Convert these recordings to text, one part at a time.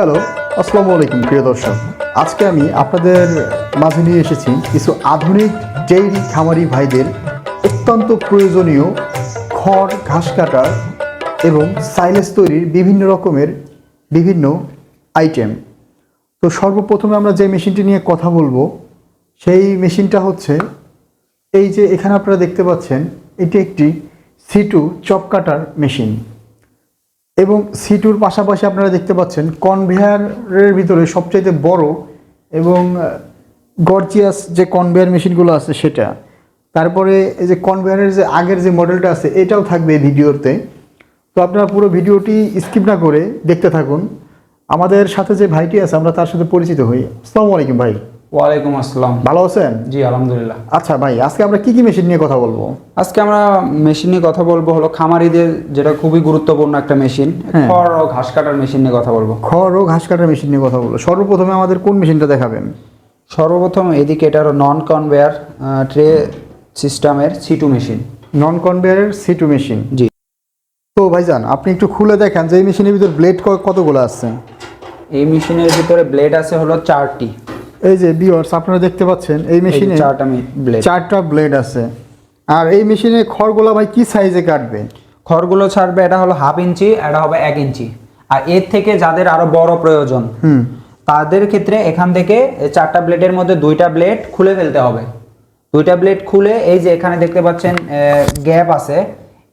Hello, আসসালামু আলাইকুম, প্রিয় দর্শক। আজকে আমি আপনাদের মাঝে নিয়ে এসেছি কিছু আধুনিক ডেইরি খামারি ভাইদের অত্যন্ত প্রয়োজনীয় খড়, ঘাস কাটার এবং সাইলেজ তৈরির বিভিন্ন রকমের বিভিন্ন আইটেম তো সর্বপ্রথমে আমরা যে মেশিনটি নিয়ে কথা বলব, সেই মেশিনটা হচ্ছে এই যে এখানে আপনারা দেখতে পাচ্ছেন, এটি একটি সিটু চপ কাটার মেশিন। এবং সিটুর পাশাপাশি আপনারা দেখতে পাচ্ছেন কনভেয়ারের ভিতরে সবচাইতে বড় এবং গর্জিয়াস যে কনভেয়ার মেশিনগুলো আছে সেটা। তারপরে এই যে কনভেয়ারের যে আগের যে মডেলটা আছে, এটাও থাকবে এই ভিডিওতে। তো আপনারা পুরো ভিডিওটি স্কিপ না করে দেখতে থাকুন। আমাদের সাথে যে ভাইটি আছে, আমরা তার সাথে পরিচিত হই। আসসালামু আলাইকুম ভাই। ওয়ালাইকুম আসসালাম। ভালো আছেন? জি আলহামদুলিল্লাহ। আচ্ছা ভাই আজকে আমরা কি কি মেশিন নিয়ে কথা বলব? আজকে আমরা মেশিন নিয়ে কথা বলব হলো খামারিদের যেটা খুবই গুরুত্বপূর্ণ একটা মেশিন হ্যাঁ। খড় ও ঘাস কাটার মেশিন নিয়ে কথা বলব। খড় ও ঘাস কাটার মেশিন নিয়ে কথা বলব। সর্বপ্রথমে আমাদের কোন মেশিনটা দেখাবেন? সর্বপ্রথম এদিকে এটা হলো নন কনভেয়ার ট্রে সিস্টেমের সিটু মেশিন নন কনভেয়ারের সিটু মেশিন জি। তো ভাইজান আপনি একটু খুলে দেখেন যে এই মেশিনের ভিতর ব্লেড কতগুলো আছে? এই মেশিনের ভিতরে ব্লেড আছে হলো চারটি। এই যে বিয়ার্স আপনারা দেখতে পাচ্ছেন এই মেশিনে চারটা ব্লেড চারটা ব্লেড আছে। আর এই মেশিনে খড়গুলো ভাই কি সাইজে কাটবে? খড়গুলো ছাড়বে এটা হলো হাফ ইঞ্চি এটা হবে এক ইঞ্চি। আর এর থেকে যাদের আরও বড় প্রয়োজন হুম। তাদের ক্ষেত্রে এখান থেকে চারটা ব্লেডের মধ্যে দুইটা ব্লেড খুলে ফেলতে হবে। দুইটা ব্লেড খুলে এই যে এখানে দেখতে পাচ্ছেন গ্যাপ আছে।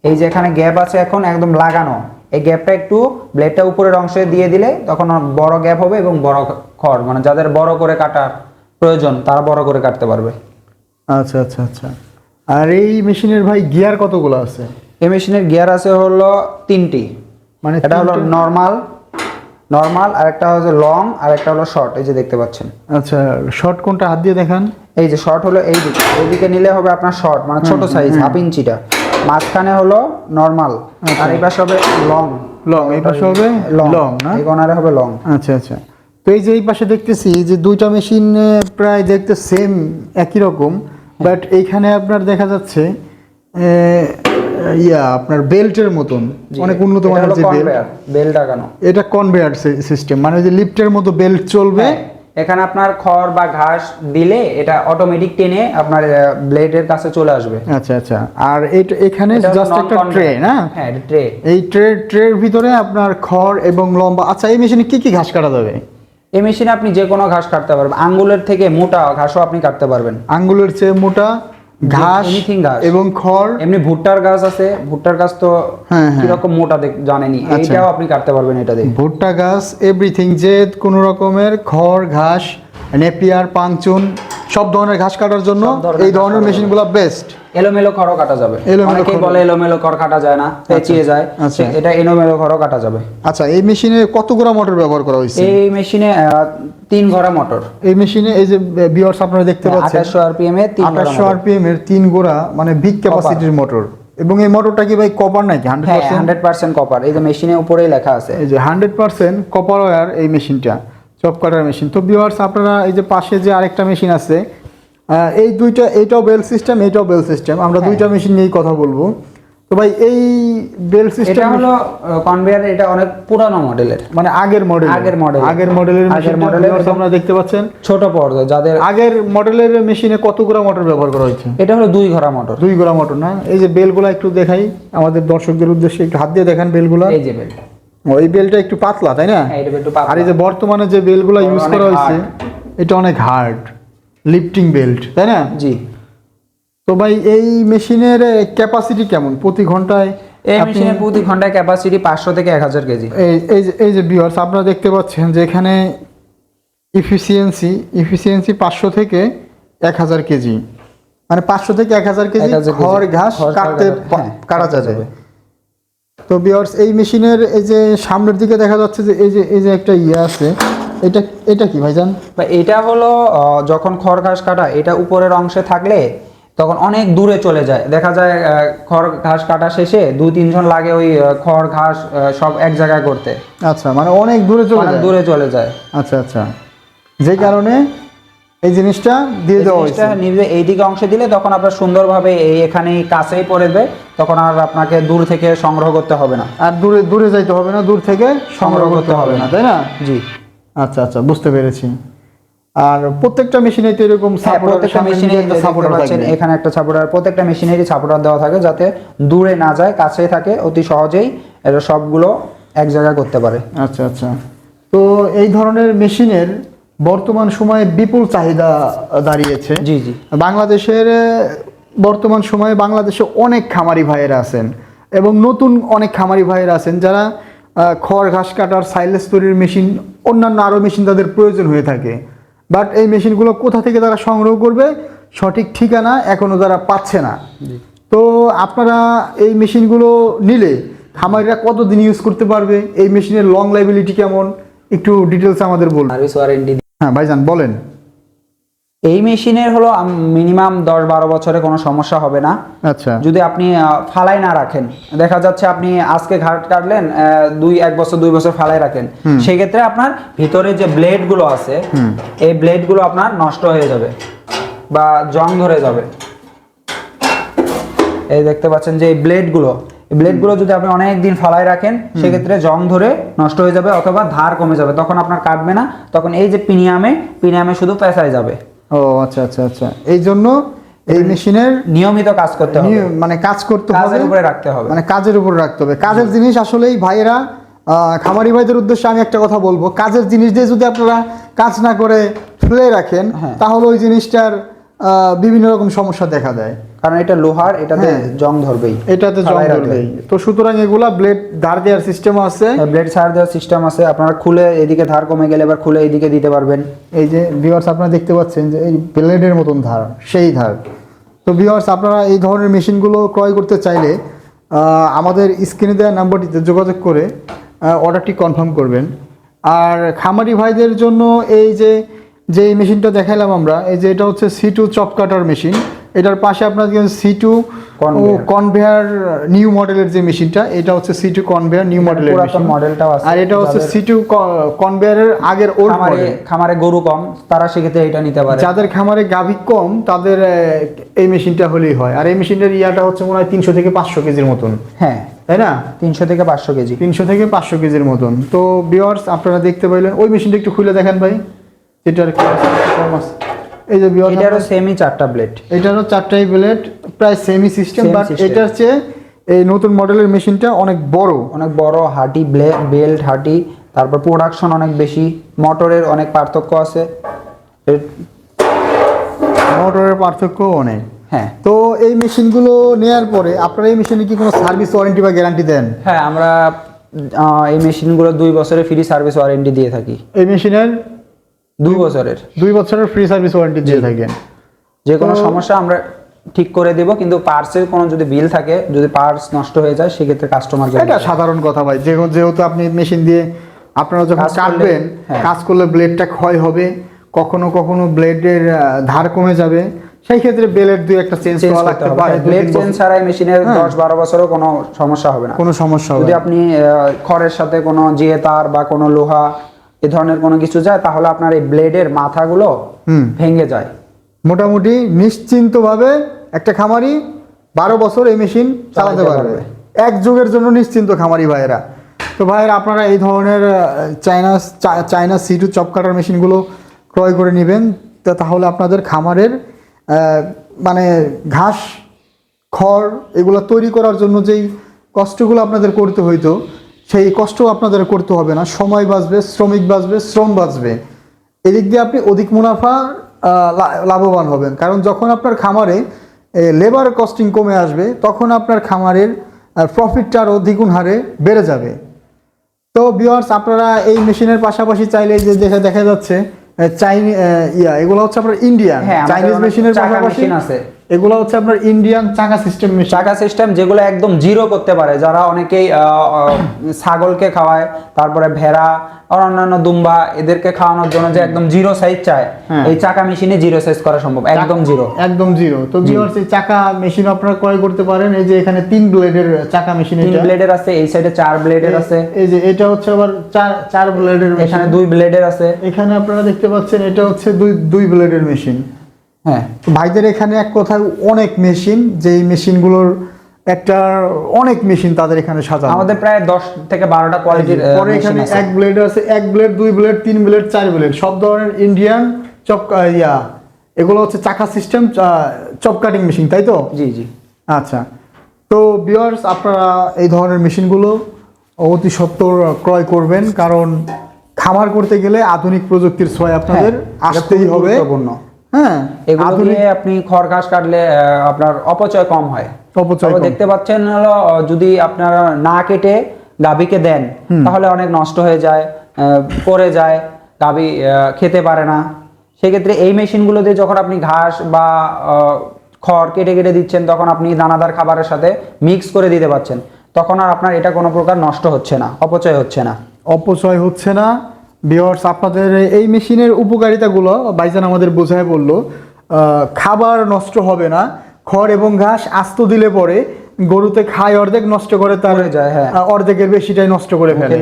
এই যে এখানে গ্যাপ আছে এখন একদম লাগানো। এই গ্যাপটা একটু ব্লেডটা উপরের অংশে দিয়ে দিলে তখন বড় গ্যাপ হবে এবং বড় খড় মানে যাদের বড় করে কাটার প্রয়োজন তারা বড় করে কাটতে পারবে। আচ্ছা আচ্ছা আচ্ছা। আর এই মেশিনের ভাই গিয়ার কতগুলো আছে? এই মেশিনের গিয়ার আছে হলো তিনটি। মানে এটা হলো নর্মাল নর্মাল আর একটা হচ্ছে লং আর একটা হলো শর্ট এই যে দেখতে পাচ্ছেন। আচ্ছা শর্ট কোনটা? হাত দিয়ে দেখান। এই যে শর্ট হলো এই দিকে। এইদিকে নিলে হবে আপনার শর্ট মানে ছোট সাইজ হাফ ইঞ্চিটা মাঝখানে হলো নর্মাল আর এই পাশে হবে লং। লং এই পাশে হবে লং লং না? এই কর্নারে হবে লং। আচ্ছা আচ্ছা। তো এই যে এই পাশে দেখতেছি যে দুইটা মেশিন প্রায় দেখতে সেম একই রকম বাট এইখানে আপনার দেখা যাচ্ছে ইয়া আপনার বেল্টের মতন অনেক উন্নত মানের যে বেল্ট। বেল লাগানো এটা কনভেয়ার সিস্টেম মানে যে লিফটের মতো বেল্ট চলবে। হ্যাঁ, এখানে আপনার খড় বা ঘাস দিলে এটা অটোমেটিক টেনে আপনার ব্লেডের কাছে চলে আসবে। আচ্ছা আচ্ছা আর এটা এখানে জাস্ট একটা ট্রে না? হ্যাঁ ট্রে এই ট্রে ট্রের ভিতরে আপনার খড় এবং লম্বা আচ্ছা এই মেশিনে কি কি ঘাস কাটা যাবে? এই মেশিনে আপনি যে কোনো ঘাস কাটতে পারবেন আঙ্গুলের থেকে মোটা ঘাসও আপনি কাটতে পারবেন আঙ্গুলের চেয়ে মোটা ঘাস এনিথিং ঘাস। এবং খড় এমনি ভুট্টার গাছ আছে ভুট্টার গাছ তো হ্যাঁ, হ্যাঁ। কীরকম মোটা দেখ জানেনি আচ্ছা। এইটাও আপনি কাটতে পারবেন এটা দিয়ে ভুট্টা গাছ এভরিথিং যে কোনো রকমের খড় ঘাস নেপিয়ার পাংচুন সব ধরনের ঘাস কাটার জন্য এই ধরনের কাটা মেশিনগুলো বেস্ট এলোমেলো খড়ও কাটা যাবে। অনেকেই বলে এলোমেলো খড় কাটা যায় না পেঁচিয়ে যায়। আচ্ছা। এটা এলোমেলো খড়ও কাটা যাবে। আচ্ছা এই মেশিনে কতগুলো মোটর ব্যবহার করা হয়েছে? এই মেশিনে তিন ঘোড়া মোটর। এই মেশিনে এই যে বিয়ার্স আপনারা দেখতে পাচ্ছেন আঠাশশো আরপিএম এ তিন ঘোড়া আঠাশশো motor। আরপিএম এর তিন গোড়া মানে বিগ ক্যাপাসিটির মোটর এবং এই মোটরটা কি ভাই কপার নাকি? হান্ড্রেড হ্যাঁ পার্সেন্ট হান্ড্রেড পার্সেন্ট কপার এই যে মেশিনের উপরেই লেখা আছে। এই যে হান্ড্রেড পার্সেন্ট কপার ওয়্যার এই মেশিনটা। চপ কাটার মেশিন তো বিওয়ার্স আপনারা এই যে পাশে যে আরেকটা মেশিন আছে এই দুইটা এইটাও বেল সিস্টেম এইটাও বেল সিস্টেম আমরা হ্যাঁ। দুইটা মেশিন নিয়েই কথা বলব। তো ভাই এই বেল এটা সিস্টেম হলো কনভেয়ার এটা অনেক পুরানো মডেলের মানে আগের মডেল আগের model। আগের মডেলের আগের মডেলের আপনারা দেখতে পাচ্ছেন। ছোট পর্দা যাদের আগের মডেলের মেশিনে কতগুলো মোটর ব্যবহার করা হয়েছে? এটা হলো দুই ঘোড়া মোটর দুই গোড়া মোটর না? এই যে বেলগুলা একটু দেখাই। আমাদের দর্শকদের উদ্দেশ্যে একটু হাত দিয়ে দেখান বেলগুলা এই যে বেল ওই বেলটা একটু পাতলা তাই না? হ্যাঁ। আর এই যে বর্তমানে যে বেলগুলো ইউজ করা হয়েছে এটা অনেক হার্ড লিফটিং বেল্ট তাই না? জি। তো ভাই এই মেশিনের ক্যাপাসিটি কেমন? প্রতি ঘন্টায় এই মেশিনের প্রতি ঘন্টায় ক্যাপাসিটি পাঁচশো থেকে এক হাজার কেজি। এই এই যে এই যে ভিউয়ার্স আপনারা দেখতে পাচ্ছেন যে এখানে ইফিসিয়েন্সি ইফিসিয়েন্সি পাঁচশো থেকে এক হাজার কেজি। মানে পাঁচশো থেকে এক হাজার কেজি 1000 কেজি। খড় ঘাস কাটতে কাটা- যাবে। তো বিয়ার্স এই মেশিনের এই যে সামনের দিকে দেখা যাচ্ছে যে এই যে এই যে একটা ইয়ে আছে এটা এটা কি ভাইজান? বা এটা হলো যখন খড় ঘাস কাটা এটা উপরের অংশে থাকলে তখন অনেক দূরে চলে যায়। দেখা যায় খড় ঘাস কাটা শেষে দুই তিনজন লাগে ওই খড় ঘাস সব এক জায়গায় করতে। আচ্ছা মানে অনেক দূরে চলে যায়। দূরে চলে যায়। আচ্ছা আচ্ছা। যে কারণে এই জিনিসটা দিয়ে এই দেওয়া হয়েছে। নিবে এইদিকে অংশে দিলে তখন আপনার সুন্দরভাবে এই এখানেই কাছেই পড়ে দেবে তখন আর আপনাকে দূর থেকে সংগ্রহ করতে হবে না। আর দূরে দূরে যাইতে হবে না দূর থেকে সংগ্রহ করতে হবে না তাই না? জি। আচ্ছা আচ্ছা বুঝতে পেরেছি। আর প্রত্যেকটা মেশিনে তো এরকম হ্যাঁ, প্রত্যেকটা মেশিনে সাপোর্টার থাকবে এখানে একটা সাপোর্টার প্রত্যেকটা মেশিনেরই সাপোর্টার দেওয়া থাকে যাতে দূরে না যায় কাছেই থাকে অতি সহজেই এটা সবগুলো এক জায়গায় করতে পারে। আচ্ছা আচ্ছা। তো এই ধরনের মেশিনের বর্তমান সময়ে বিপুল চাহিদা দাঁড়িয়েছে। জি জি। বাংলাদেশের বর্তমান সময়ে বাংলাদেশে অনেক খামারি ভাইয়েরা আছেন এবং নতুন অনেক খামারি ভাইয়েরা আছেন যারা খড় ঘাস কাটার সাইলেস তৈরির মেশিন অন্যান্য আরও মেশিন তাদের প্রয়োজন হয়ে থাকে। বাট এই মেশিনগুলো কোথা থেকে তারা সংগ্রহ করবে সঠিক ঠিকানা এখনও তারা পাচ্ছে না। তো আপনারা এই মেশিনগুলো নিলে খামারিরা কতদিন ইউজ করতে পারবে? এই মেশিনের লং লাইবিলিটি কেমন? একটু ডিটেলস আমাদের বলুন। সার্ভিস ওয়ারেন্টি হ্যাঁ ভাইজান বলেন। এই মেশিনের হলো মিনিমাম দশ বারো বছরে কোনো সমস্যা হবে না। আচ্ছা। যদি আপনি ফালাই না রাখেন দেখা যাচ্ছে আপনি আজকে ঘাট কাটলেন দুই এক বছর দুই বছর ফালাই রাখেন সেক্ষেত্রে আপনার ভিতরে যে ব্লেডগুলো আছে এই ব্লেডগুলো আপনার নষ্ট হয়ে যাবে বা জং ধরে যাবে। এই দেখতে পাচ্ছেন যে এই ব্লেডগুলো এই ব্লেডগুলো যদি আপনি অনেক দিন ফালাই রাখেন সেক্ষেত্রে জং ধরে নষ্ট হয়ে যাবে অথবা ধার কমে যাবে। তখন আপনার কাটবে না। তখন এই যে পিনিয়ামে পিনিয়ামে শুধু পেঁচায় যাবে। ও আচ্ছা আচ্ছা আচ্ছা। এই জন্য এই মেশিনের নিয়মিত কাজ করতে হবে। মানে কাজ করতে হবে কাজের উপরে রাখতে হবে। মানে কাজের উপর রাখতে হবে। কাজের জিনিস আসলে এই ভাইয়েরা আহ, খামারি ভাইদের উদ্দেশ্যে আমি একটা কথা বলব। কাজের জিনিস দিয়ে যদি আপনারা কাজ না করে ফেলে রাখেন হ্যাঁ। তাহলে ওই জিনিসটার বিভিন্ন রকম সমস্যা দেখা দেয়। কারণ এটা লোহার এটাতে হ্যাঁ। জং ধরবেই এটাতে জং। ধরবেই। তো সুতরাং এগুলা ব্লেড ধার দেওয়ার সিস্টেম আছে। ব্লেড ছাড় দেওয়ার সিস্টেম আছে। আপনারা খুলে এদিকে ধার কমে গেলে এবার খুলে এদিকে দিতে পারবেন। এই যে ভিউয়ার্স আপনারা দেখতে পাচ্ছেন যে এই ব্লেডের মতন ধার সেই ধার। তো ভিউয়ার্স আপনারা এই ধরনের মেশিনগুলো ক্রয় করতে চাইলে আমাদের স্ক্রিনে দেওয়া নাম্বারটিতে যোগাযোগ করে অর্ডারটি কনফার্ম করবেন। আর খামারি ভাইদের জন্য এই যে যে এই মেশিনটা দেখাইলাম আমরা এই যে এটা হচ্ছে C two chop cutter machine. এটার পাশে আপনার সি টু কনভেয়ার নিউ মডেলের যে মেশিনটা এটা হচ্ছে সি টু কনভেয়ার নিউ মডেলের মডেলটাও আছে। আর এটা হচ্ছে সি টু কনভেয়ারের আগের ওল্ড মডেল খামারে গরু কম তারা সেক্ষেত্রে এটা নিতে পারে। যাদের খামারে গাভী কম তাদের এই মেশিনটা হলেই হয়। আর এই মেশিনটার ইয়াটা হচ্ছে মনে হয় তিনশো থেকে পাঁচশো কেজির মতন। হ্যাঁ। তাই না? তিনশো থেকে পাঁচশো কেজি। তিনশো থেকে পাঁচশো কেজির মতন। তো বিয়ার্স আপনারা দেখতে পাইলেন। ওই মেশিনটা একটু খুলে দেখেন ভাই। এটার কি আছে, কম আছে। এই যে বিয়ার্স এটারও সেমই চারটা ব্লেড এটারও চারটাই ব্লেড প্রায় সেমি সিস্টেম বাট। এটার চেয়ে এই নতুন মডেলের মেশিনটা অনেক বড়। অনেক বড় হাটি বেল্ট হাটি তারপর প্রোডাকশন অনেক বেশি মোটরের অনেক পার্থক্য আছে। মোটরের পার্থক্য অনেক। হ্যাঁ। তো এই মেশিনগুলো নেয়ার পরে আপনারা এই মেশিনে কি কোনো সার্ভিস ওয়ারেন্টি বা গ্যারান্টি দেন? হ্যাঁ আমরা এই মেশিনগুলো দুই বছরের ফ্রি সার্ভিস ওয়ারেন্টি দিয়ে থাকি। এই মেশিনের দুই বছরের। দুই বছরের ফ্রি সার্ভিস ওয়ারেন্টি দিয়ে থাকেন যে কোনো সমস্যা আমরা ঠিক করে দেব কিন্তু পার্সের কোনো যদি বিল থাকে যদি পার্স নষ্ট হয়ে যায় সেক্ষেত্রে কাস্টমারকে এটা সাধারণ কথা ভাই। যেহেতু আপনি মেশিন দিয়ে আপনারা যখন কাটবেন হ্যাঁ। কাজ করলে ব্লেডটা ক্ষয় হবে কখনো কখনো ব্লেডের ধার কমে যাবে। সেই ক্ষেত্রে ব্লেড দুই একটা চেঞ্জ করা লাগতে পারে ব্লেড চেঞ্জ ছাড়াই মেশিনের হ্যাঁ। দশ বারো বছরও কোনো সমস্যা হবে না। কোনো সমস্যা হবে যদি আপনি খড়ের সাথে কোনো জিয়ে তার বা কোনো লোহা এ ধরনের কোনো কিছু যায় তাহলে আপনার এই ব্লেডের মাথাগুলো হুম। ভেঙে যায় মোটামুটি নিশ্চিন্তভাবে একটা খামারি বারো বছর এই মেশিন চালাতে পারবে। এক যুগের জন্য নিশ্চিন্ত খামারি ভাইয়েরা তো ভাইয়েরা আপনারা এই ধরনের China China C two chop cutter মেশিনগুলো ক্রয় করে নেবেন তো তাহলে আপনাদের খামারের মানে ঘাস খড় এগুলো তৈরি করার জন্য যেই কষ্টগুলো আপনাদের করতে হইতো সেই কষ্ট আপনাদের করতে হবে না। সময় বাঁচবে শ্রমিক বাঁচবে শ্রম বাঁচবে। এদিক দিয়ে আপনি অধিক মুনাফা লাভবান হবেন। কারণ যখন আপনার খামারে লেবার কস্টিং কমে আসবে তখন আপনার খামারের প্রফিটটা আরও দ্বিগুণ হারে বেড়ে যাবে। তো বিয়ার্স আপনারা এই মেশিনের পাশাপাশি চাইলে যে দেখা দেখা যাচ্ছে চাইনি ইয়া এগুলো হচ্ছে আপনার ইন্ডিয়ান চাইনিজ মেশিনের পাশাপাশি আছে। এগুলো হচ্ছে আপনার ইন্ডিয়ান চাকা সিস্টেম চাকা সিস্টেম যেগুলো একদম জিরো করতে পারে। যারা অনেকেই ছাগলকে খাওয়ায় তারপরে ভেড়া আর অন্যান্য দুম্বা এদেরকে খাওয়ানোর জন্য যে একদম জিরো সাইজ চায় হ্যাঁ। এই চাকা মেশিনে জিরো সাইজ করা সম্ভব একদম জিরো একদম জিরো তো ভিউয়ার্স এই চাকা মেশিন আপনারা ক্রয় করতে পারেন। এই যে এখানে তিন ব্লেডের চাকা মেশিন তিন ব্লেডের আছে এই সাইডে চার ব্লেডের আছে। এই যে এটা হচ্ছে আবার চার চার ব্লেডের এখানে দুই ব্লেডের আছে। এখানে আপনারা দেখতে পাচ্ছেন এটা হচ্ছে দুই দুই ব্লেডের মেশিন হ্যাঁ। ভাইদের এখানে এক কথায় অনেক মেশিন যেই মেশিনগুলোর একটা অনেক মেশিন তাদের এখানে সাজানো। আমাদের প্রায় দশ থেকে বারোটা কোয়ালিটির পরে এখানে এক ব্লেড আছে এক ব্লেড দুই ব্লেড তিন ব্লেড চার ব্লেড সব ধরনের ইন্ডিয়ান চপ ইয়া এগুলো হচ্ছে চাকা সিস্টেম চপ কাটিং মেশিন তাই তো? জি জি। আচ্ছা। তো বিয়ার্স আপনারা এই ধরনের মেশিনগুলো অতি সত্বর ক্রয় করবেন কারণ খামার করতে গেলে আধুনিক প্রযুক্তির ছোঁয় আপনাদের হ্যাঁ, আসতেই হবে। গুরুত্বপূর্ণ। হ্যাঁ এগুলো দিয়ে আপনি খড় ঘাস কাটলে আপনার অপচয় কম হয়। অপচয়। দেখতে পাচ্ছেন হলো যদি আপনারা না কেটে গাভীকে দেন তাহলে অনেক নষ্ট হয়ে যায় পড়ে যায় গাভী খেতে পারে না। সেক্ষেত্রে এই মেশিনগুলো দিয়ে যখন আপনি ঘাস বা খড় কেটে কেটে দিচ্ছেন তখন আপনি দানাদার খাবারের সাথে মিক্স করে দিতে পারছেন। তখন আর আপনার এটা কোনো প্রকার নষ্ট হচ্ছে না অপচয় হচ্ছে না। অপচয় হচ্ছে না। বিয়ার্স আপনাদের এই মেশিনের উপকারিতাগুলো বাইজান আমাদের বোঝায় বলল খাবার নষ্ট হবে না খড় এবং ঘাস আস্ত দিলে পরে গরুতে খায় অর্ধেক নষ্ট করে তার হ্যাঁ। অর্ধেকের বেশিটাই নষ্ট করে ফেলে।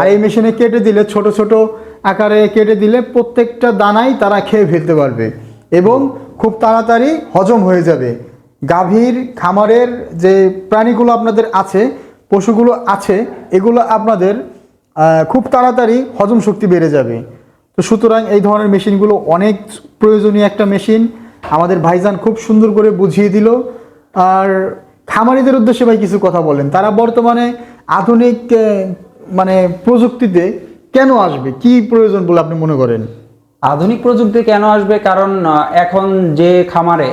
আর এই মেশিনে কেটে দিলে ছোট ছোট আকারে কেটে দিলে প্রত্যেকটা দানাই তারা খেয়ে ফেলতে পারবে এবং খুব তাড়াতাড়ি হজম হয়ে যাবে গাভীর খামারের যে প্রাণীগুলো আপনাদের আছে পশুগুলো আছে এগুলো আপনাদের খুব তাড়াতাড়ি হজম শক্তি বেড়ে যাবে। তো সুতরাং এই ধরনের মেশিনগুলো অনেক প্রয়োজনীয় একটা মেশিন। আমাদের ভাইজান খুব সুন্দর করে বুঝিয়ে দিল। আর খামারিদের উদ্দেশ্যে ভাই কিছু কথা বলেন। তারা বর্তমানে আধুনিক মানে প্রযুক্তিতে কেন আসবে? কি প্রয়োজন বলে আপনি মনে করেন? আধুনিক প্রযুক্তি কেন আসবে? কারণ এখন যে খামারে,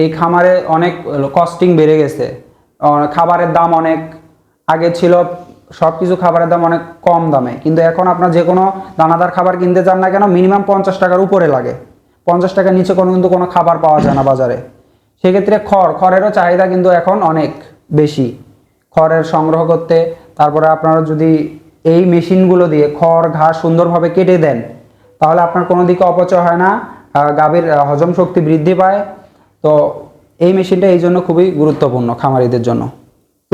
এই খামারে অনেক কস্টিং বেড়ে গেছে। খাবারের দাম অনেক আগে ছিল সব কিছু খাবারের দাম অনেক কম দামে। কিন্তু এখন আপনার যে কোনো দানাদার খাবার কিনতে চান না কেন মিনিমাম পঞ্চাশ টাকার উপরে লাগে। পঞ্চাশ টাকার নিচে কোনো কিন্তু কোনো খাবার পাওয়া যায় না বাজারে। সেক্ষেত্রে খড়, খড়েরও চাহিদা কিন্তু এখন অনেক বেশি। খড়ের সংগ্রহ করতে, তারপরে আপনারা যদি এই মেশিনগুলো দিয়ে খড়, ঘাস সুন্দরভাবে কেটে দেন, তাহলে আপনার কোনো দিকে অপচয় হয় না গাভীর হজম শক্তি বৃদ্ধি পায়। তো এই মেশিনটা এই জন্য খুবই গুরুত্বপূর্ণ খামারিদের জন্য।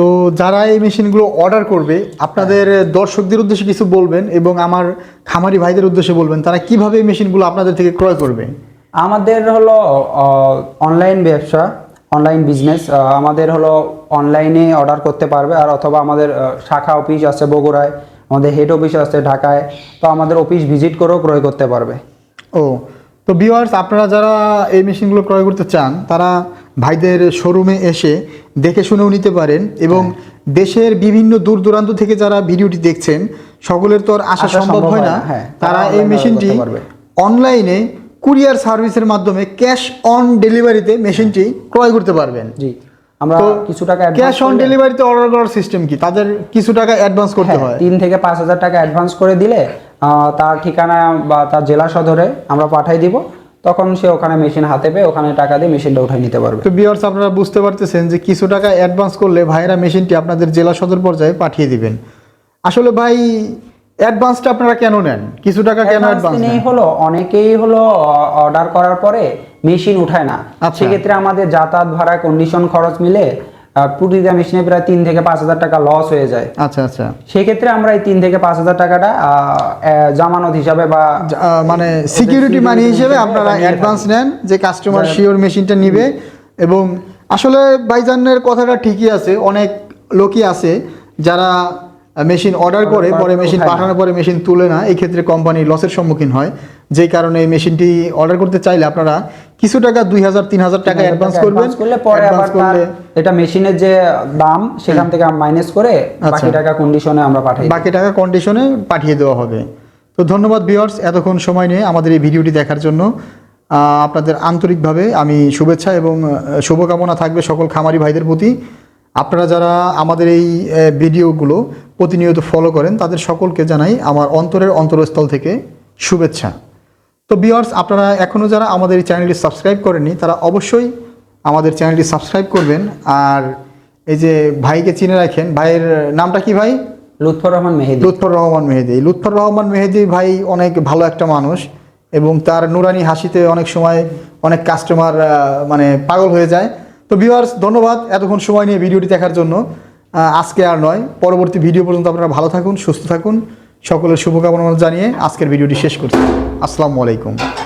তো যারা এই মেশিনগুলো অর্ডার করবে আপনাদের দর্শকদের উদ্দেশ্যে কিছু বলবেন এবং আমার খামারি ভাইদের উদ্দেশ্যে বলবেন তারা কীভাবে এই মেশিনগুলো আপনাদের থেকে ক্রয় করবে? আমাদের হলো অনলাইন ব্যবসা অনলাইন বিজনেস আমাদের হলো অনলাইনে অর্ডার করতে পারবে আর অথবা আমাদের শাখা অফিস আছে বগুড়ায় আমাদের হেড অফিস আছে ঢাকায় তো আমাদের অফিস ভিজিট করেও ক্রয় করতে পারবে। ও তো ভিউয়ার্স আপনারা যারা এই মেশিনগুলো ক্রয় করতে চান তারা ভাইদের শোরুমে এসে দেখে শুনেও নিতে পারেন এবং দেশের বিভিন্ন দূর দূরান্ত থেকে যারা ভিডিওটি দেখছেন সকলের তো আর আসা সম্ভব হয় না। হ্যাঁ। তারা এই মেশিনটি অনলাইনে কুরিয়ার সার্ভিসের মাধ্যমে ক্যাশ অন ডেলিভারিতে মেশিনটি ক্রয় করতে পারবেন। জি আমরা কিছু টাকা ক্যাশ অন ডেলিভারিতে অর্ডার করার সিস্টেম কি? তাদের কিছু টাকা অ্যাডভান্স করতে হয় তিন থেকে পাঁচ হাজার টাকা অ্যাডভান্স করে দিলে তার ঠিকানা বা তার জেলা সদরে আমরা পাঠাই দিব। তখন সে ওখানে মেশিন হাতে পেয়ে ওখানে টাকা দিয়ে মেশিনটা উঠাই নিতে পারবে। তো বিয়ার্স আপনারা বুঝতে পারতেছেন যে কিছু টাকা অ্যাডভান্স করলে ভাইয়েরা মেশিনটি আপনাদের জেলা সদর পর্যায়ে পাঠিয়ে দিবেন। আসলে ভাই অ্যাডভান্সটা আপনারা কেন নেন? কিছু টাকা কেন অ্যাডভান্স অ্যাডভান্স নেই হলো অনেকেই হলো অর্ডার করার পরে মেশিন উঠায় না। আচ্ছা। সেক্ষেত্রে আমাদের যাতায়াত ভাড়া কন্ডিশন খরচ মিলে প্রতিটা মেশিনে প্রায় তিন থেকে পাঁচ হাজার টাকা লস হয়ে যায়। আচ্ছা আচ্ছা। সেক্ষেত্রে আমরা এই তিন থেকে পাঁচ হাজার টাকাটা জামানত হিসাবে বা মানে সিকিউরিটি মানি হিসেবে হিসেবে আপনারা অ্যাডভান্স নেন যে কাস্টমার শিওর মেশিনটা নিবে। এবং আসলে বাইজানের কথাটা ঠিকই আছে অনেক লোকই আছে যারা মেশিন অর্ডার করে পরে মেশিন পাঠানোর পরে মেশিন তুলে না এই ক্ষেত্রে কোম্পানি লসের সম্মুখীন হয়। যেই কারণে এই মেশিনটি অর্ডার করতে চাইলে আপনারা কিছু টাকা দুই হাজার তিন হাজার টাকা অ্যাডভান্স করবেন। করলে পরে আবার করলে এটা মেশিনের যে দাম সেখান থেকে মাইনাস করে বাকি আচ্ছা। টাকা কন্ডিশনে আমরা পাঠাই। বাকি টাকা কন্ডিশনে পাঠিয়ে দেওয়া হবে। তো ধন্যবাদ ভিউয়ার্স এতক্ষণ সময় নিয়ে আমাদের এই ভিডিওটি দেখার জন্য। আপনাদের আন্তরিকভাবে আমি শুভেচ্ছা এবং শুভকামনা থাকবে সকল খামারি ভাইদের প্রতি। আপনারা যারা আমাদের এই ভিডিওগুলো প্রতিনিয়ত ফলো করেন তাদের সকলকে জানাই আমার অন্তরের অন্তরস্থল থেকে শুভেচ্ছা। তো ভিউয়ার্স আপনারা এখনও যারা আমাদের এই চ্যানেলটি সাবস্ক্রাইব করেননি তারা অবশ্যই আমাদের চ্যানেলটি সাবস্ক্রাইব করবেন। আর এই যে ভাইকে চিনে রাখেন ভাইয়ের নামটা কি ভাই? লুৎফর রহমান মেহেদি। লুৎফর রহমান মেহেদি। লুৎফর রহমান মেহেদি ভাই অনেক ভালো একটা মানুষ এবং তার নুরানি হাসিতে অনেক সময় অনেক কাস্টমার মানে পাগল হয়ে যায়। তো ভিউয়ার্স ধন্যবাদ এতক্ষণ সময় নিয়ে ভিডিওটি দেখার জন্য। আজকে আর নয়, পরবর্তী ভিডিও পর্যন্ত আপনারা ভালো থাকুন, সুস্থ থাকুন। সকলের শুভকামনা জানিয়ে আজকের ভিডিওটি শেষ করছি। আসসালামু আলাইকুম।